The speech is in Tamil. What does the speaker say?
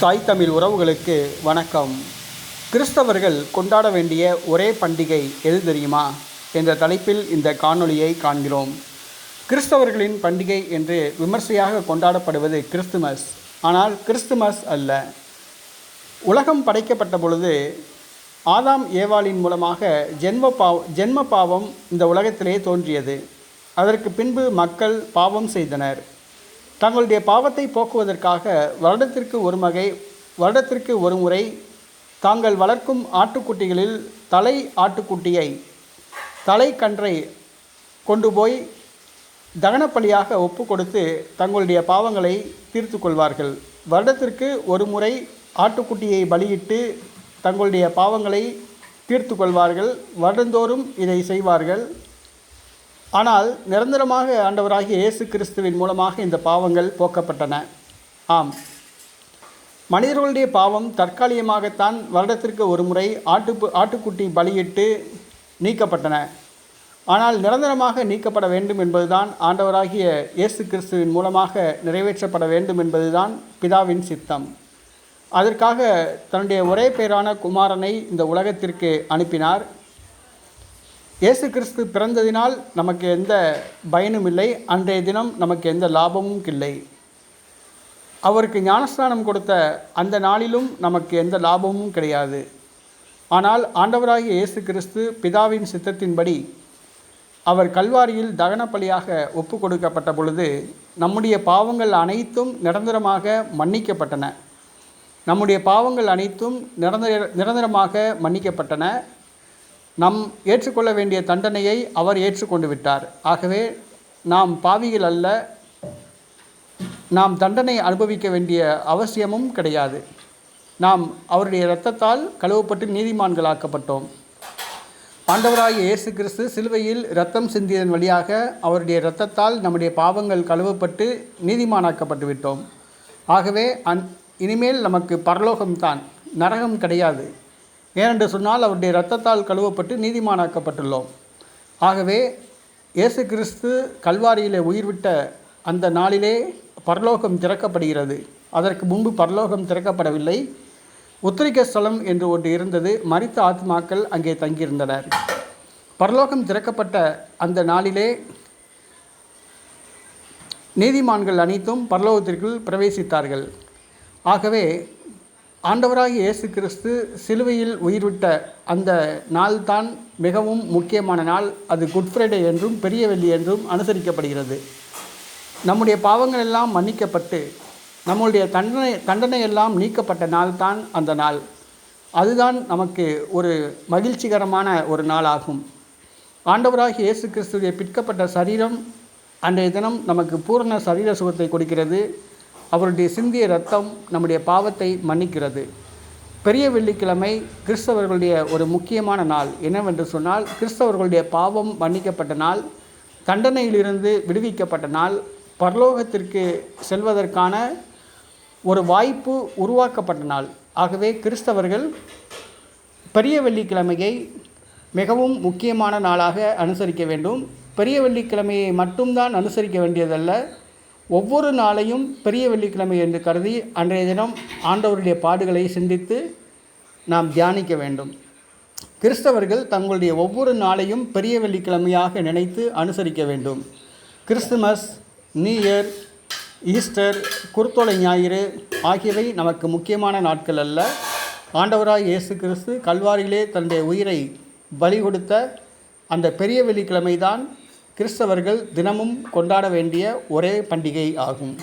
தாய் தமிழ் உறவுகளுக்கு வணக்கம். கிறிஸ்தவர்கள் கொண்டாட வேண்டிய ஒரே பண்டிகை எது தெரியுமா? என்ற தலைப்பில் இந்த காணொளியை காண்கிறோம். கிறிஸ்தவர்களின் பண்டிகை என்று விமர்சையாக கொண்டாடப்படுவது கிறிஸ்துமஸ். ஆனால் கிறிஸ்துமஸ் அல்ல. உலகம் படைக்கப்பட்ட பொழுது ஆதாம் ஏவாளின் மூலமாக ஜென்ம பாவ ஜென்ம பாவம் இந்த உலகத்திலே தோன்றியது. அதற்கு பின்பு மக்கள் பாவம் செய்தனர். தங்களுடைய பாவத்தை போக்குவதற்காக வருடத்திற்கு ஒரு வகை வருடத்திற்கு ஒரு முறை தாங்கள் வளர்க்கும் ஆட்டுக்குட்டிகளில் தலை ஆட்டுக்குட்டியை தலை கன்றை கொண்டு போய் தகனப்பலியாக ஒப்பு கொடுத்து தங்களுடைய பாவங்களை தீர்த்து கொள்வார்கள். வருடத்திற்கு ஒரு முறை ஆட்டுக்குட்டியை பலியிட்டு தங்களுடைய பாவங்களை தீர்த்து கொள்வார்கள். வருடந்தோறும் இதை செய்வார்கள். ஆனால் நிரந்தரமாக ஆண்டவராகிய இயேசு கிறிஸ்துவின் மூலமாக இந்த பாவங்கள் போக்கப்பட்டன. ஆம். மனிதர்களுடைய பாவம் தற்காலிகமாகத்தான் வருடத்திற்கு ஒரு முறை ஆட்டு ஆட்டுக்குட்டி பலியிட்டு நீக்கப்பட்டன. ஆனால் நிரந்தரமாக நீக்கப்பட வேண்டும் என்பதுதான் ஆண்டவராகிய இயேசு கிறிஸ்துவின் மூலமாக நிறைவேற்றப்பட வேண்டும் என்பதுதான் பிதாவின் சித்தம். அதற்காக தன்னுடைய ஒரே பேரான குமாரனை இந்த உலகத்திற்கு அனுப்பினார். இயேசு கிறிஸ்து பிறந்ததினால் நமக்கு எந்த பயனும் இல்லை அன்றைய தினம் நமக்கு எந்த லாபமும் இல்லை. அவருக்கு ஞானஸ்நானம் கொடுத்த அந்த நாளிலும் நமக்கு எந்த லாபமும் கிடையாது. ஆனால் ஆண்டவராகிய இயேசு கிறிஸ்து பிதாவின் சித்தத்தின்படி அவர் கல்வாரியில் தகனப்பலியாக ஒப்பு கொடுக்கப்பட்ட பொழுது நம்முடைய பாவங்கள் அனைத்தும் நிரந்தரமாக மன்னிக்கப்பட்டன. நம்முடைய பாவங்கள் அனைத்தும் நிரந்தர நிரந்தரமாக மன்னிக்கப்பட்டன. நம் ஏற்றுக்கொள்ள வேண்டிய தண்டனையை அவர் ஏற்றுக்கொண்டு விட்டார். ஆகவே நாம் பாவிகள் அல்ல நாம் தண்டனை அனுபவிக்க வேண்டிய அவசியமும் கிடையாது. நாம் அவருடைய இரத்தத்தால் கழுவப்பட்டு நீதிமான்களாக்கப்பட்டோம். ஆண்டவராகிய இயேசு கிறிஸ்து சிலுவையில் இரத்தம் சிந்தியதன் வழியாக அவருடைய இரத்தத்தால் நம்முடைய பாவங்கள் கழுவப்பட்டு நீதிமானாக்கப்பட்டு விட்டோம். ஆகவே அந் இனிமேல் நமக்கு பரலோகம்தான் நரகம் கிடையாது. ஏனென்று சொன்னால் அவருடைய இரத்தத்தால் கழுவப்பட்டு நீதிமானாக்கப்பட்டுள்ளோம். ஆகவே இயேசு கிறிஸ்து கல்வாரியிலே உயிர்விட்ட அந்த நாளிலே பரலோகம் திறக்கப்படுகிறது. அதற்கு முன்பு பரலோகம் திறக்கப்படவில்லை. உத்திரிக்க ஸ்தலம் என்று ஒன்று இருந்தது. மறித்த ஆத்மாக்கள் அங்கே தங்கியிருந்தனர். பரலோகம் திறக்கப்பட்ட அந்த நாளிலே நீதிமான்கள் அனைத்தும் பரலோகத்திற்குள் பிரவேசித்தார்கள். ஆகவே ஆண்டவராக இயேசு கிறிஸ்து சிலுவையில் உயிர்விட்ட அந்த நாள் தான் மிகவும் முக்கியமான நாள். அது குட் ஃப்ரைடே என்றும் பெரிய வெள்ளி என்றும் அனுசரிக்கப்படுகிறது. நம்முடைய பாவங்கள் எல்லாம் மன்னிக்கப்பட்டு நம்முடைய தண்டனை தண்டனை எல்லாம் நீக்கப்பட்ட நாள் தான் அந்த நாள். அதுதான் நமக்கு ஒரு மகிழ்ச்சிகரமான ஒரு நாளாகும். ஆண்டவராகி இயேசு கிறிஸ்துடைய பிற்கப்பட்ட சரீரம் அன்றைய தினம் நமக்கு பூரண சரீர சுகத்தை கொடுக்கிறது. அவருடைய சிந்திய ரத்தம் நம்முடைய பாவத்தை மன்னிக்கிறது. பெரிய வெள்ளிக்கிழமை கிறிஸ்தவர்களுடைய ஒரு முக்கியமான நாள் என்னவென்று சொன்னால் கிறிஸ்தவர்களுடைய பாவம் மன்னிக்கப்பட்ட நாள் தண்டனையிலிருந்து விடுவிக்கப்பட்ட நாள் பரலோகத்திற்கு செல்வதற்கான ஒரு வாய்ப்பு உருவாக்கப்பட்ட நாள். ஆகவே கிறிஸ்தவர்கள் பெரிய வெள்ளிக்கிழமையை மிகவும் முக்கியமான நாளாக அனுசரிக்க வேண்டும். பெரிய வெள்ளிக்கிழமையை மட்டும்தான் அனுசரிக்க வேண்டியதல்ல. ஒவ்வொரு நாளையும் பெரிய வெள்ளிக்கிழமை என்று கருதி அன்றைய தினம் ஆண்டவருடைய பாடுகளை சிந்தித்து நாம் தியானிக்க வேண்டும். கிறிஸ்தவர்கள் தங்களுடைய ஒவ்வொரு நாளையும் பெரிய வெள்ளிக்கிழமையாக நினைத்து அனுசரிக்க வேண்டும். கிறிஸ்துமஸ் நியூ இயர் ஈஸ்டர் குருத்தோலை ஞாயிறு ஆகியவை நமக்கு முக்கியமான நாட்கள் அல்ல. ஆண்டவராய் இயேசு கிறிஸ்து கல்வாரியிலே தன்னுடைய உயிரை பலி கொடுத்த அந்த பெரிய வெள்ளிக்கிழமை தான் கிறிஸ்தவர்கள் தினமும் கொண்டாட வேண்டிய ஒரே பண்டிகை ஆகும்.